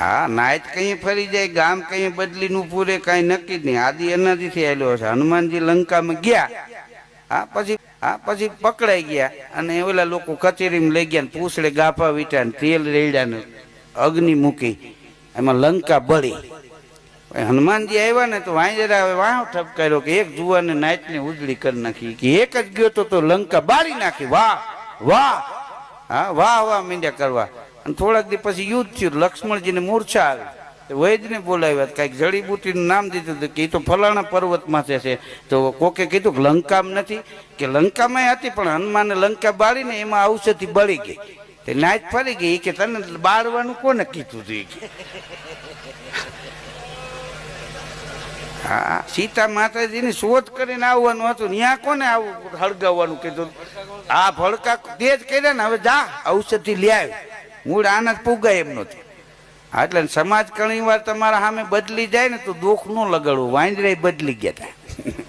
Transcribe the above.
હા નાયત કઈ ફરી જાય, ગામ કઈ બદલી નું પૂરે કઈ નક્કી જ નહીં. આદિ એનાથી આવેલો છે હનુમાનજી લંકામાં ગયા. હા, પછી હા, પછી પકડાઈ ગયા. અને ઓલા લોકો કચેરીમાં લઈ ગયા પૂછડે ગાફા વીટા તેલ રેડ્યા અગ્નિ મૂકી. એમાં લંકા બળી. હનુમાનજી આવ્યા ને તો વાંજરા વાહ ઠપકાર્યો કે એક જુવાને નાયતને ઉજળી કરી નાખી. કે એક જ ગયો તો લંકા બાળી નાખી. વાહ વાહ. હા, વાહ વાહ મીંડ્યા કરવા. અને થોડાક દી પછી યુદ્ધ થયું, લક્ષ્મણજીને મૂર્છા આવી. વૈદને બોલાવ્યા કાંઈક જડીબુટીનું નામ દીધું હતું કે એ તો ફલાણા પર્વતમાં છે તો કોકે કીધું કે લંકામાં નથી, કે લંકામાં હતી, પણ હનુમાને લંકા બાળીને એમાં ઔષધિ બળી ગઈ. તે નાચ ફરી ગઈ કે તને બાળવાનું કોને કીધું હતું કે. હા, સીતા માતાજીની શોધ કરીને આવવાનું હતું ત્યાં કોને આવું હળગાવવાનું કીધું? આ ભડકા તે જ કર્યા ને, હવે જા, ઔષધિ લે આવ. મૂળ આનંદ પુગાય એમ નથી હા, એટલે સમાજ ઘણી વાર તમારા સામે બદલી જાય ને તો દુઃખ ન લગાડવું. વાંદરા બદલી ગયા હતા